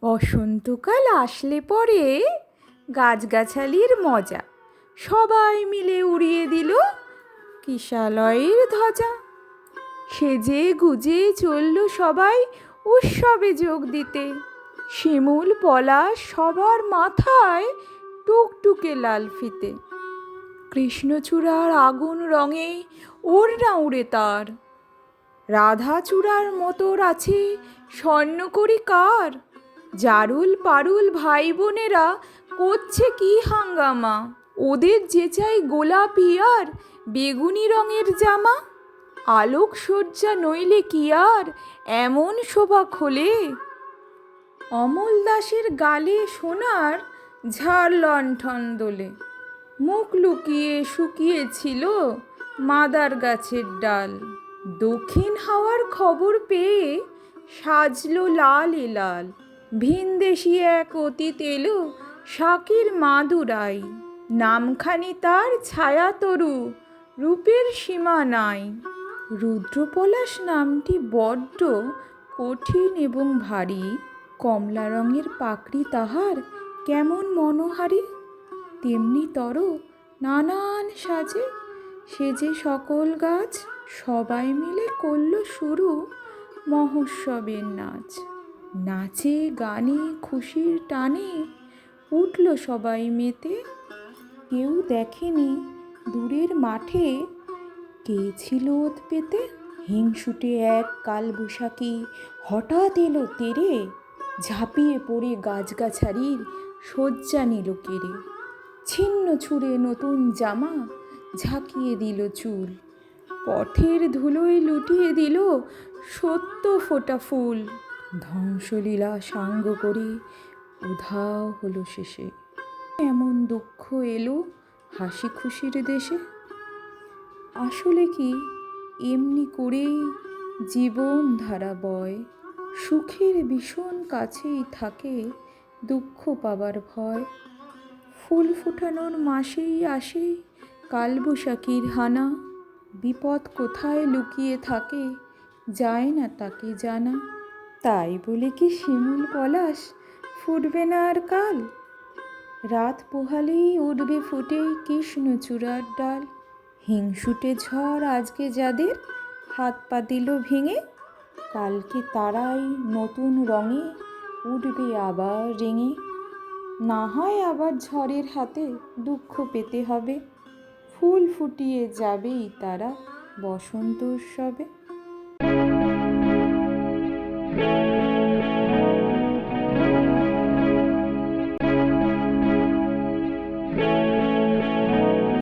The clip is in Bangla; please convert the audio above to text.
বসন্তকাল আসলে পরে গাছগাছালির মজা। সবাই মিলে উড়িয়ে দিল কিশালয়ের ধ্বজা। সেজে গুজে চলল সবাই উৎসবে যোগ দিতে। শিমুল পলাশ সবার মাথায় টুকটুকে লাল ফিতে। কৃষ্ণচূড়ার আগুন রঙে ওড়না উড়ে তার। রাধাচূড়ার মতোর আছে স্বর্ণকরী কার? জারুল পারুল ভাই বোনেরা করছে কি হাঙ্গামা? ওদের যে চাই গোলাপি আর বেগুনি রঙের জামা? আলোক সজ্জা নইলে কি আর এমন শোভা খোলে? অমল দাসের গালে সোনার ঝাড় লণ্ঠন দোলে। মুখ লুকিয়ে শুকিয়েছিল মাদার গাছের ডাল। দক্ষিণ হাওয়ার খবর পেয়ে সাজলো লাল এ লাল ভিনদেশি এক অতীত এলো শাকির মাদুরাই। নামখানি তার ছায়া তরু, রূপের সীমা নাই। রুদ্রপলাশ নামটি বড্ড কঠিন এবং ভারী। কমলা রঙের পাকড়ি তাহার কেমন মনোহারী। তেমনি তর নানান সাজে, সেজে সকল গাছ সবাই মিলে করল শুরু মহোৎসবের নাচ। নাচে, গানে, খুশির টানে উঠল সবাই মেতে। কেউ দেখেনি দূরের মাঠে। কে ছিল ওত পেতে? হিংসুটে এক কালবৈশাখী হঠাৎ এলো তেরে। ঝাঁপিয়ে পড়ে গাছগাছালির শয্যা নিল কেড়ে। ছিন্ন ছুঁড়ে নতুন জামা ঝাঁকিয়ে দিল চুল। পথের ধুলোয় লুটিয়ে দিল সত্য ফোটা ফুল। ধ্বংসলীলা সাঙ্গ করে, উধাও হলো শেষে। এমন দুঃখ এলো হাসি খুশির দেশে। আসলে কি এমনি করেই জীবন ধারা বয়? সুখের ভীষণ কাছেই থাকে দুঃখ পাবার ভয়। ফুল ফোটানোর মাসেই আসে কালবৈশাখীর হানা। বিপদ কোথায় লুকিয়ে থাকে যায় না তাকে জানা। তাই বলে কি শিমুল পলাশ? ফুটবে না আর কাল? রাত পোহালেই উঠবে ফুটে কৃষ্ণচূড়ার ডাল। হিংসুটে ঝড় আজকে যাদের? হাত পা দিল ভেঙে? কালকে তারাই নতুন রঙে উঠবে আবার রেঙে। না হয় আবার ঝড়ের হাতে দুঃখ পেতে হবে। ফুল ফুটিয়ে যাবেই তারা বসন্ত উৎসবে। Thank you.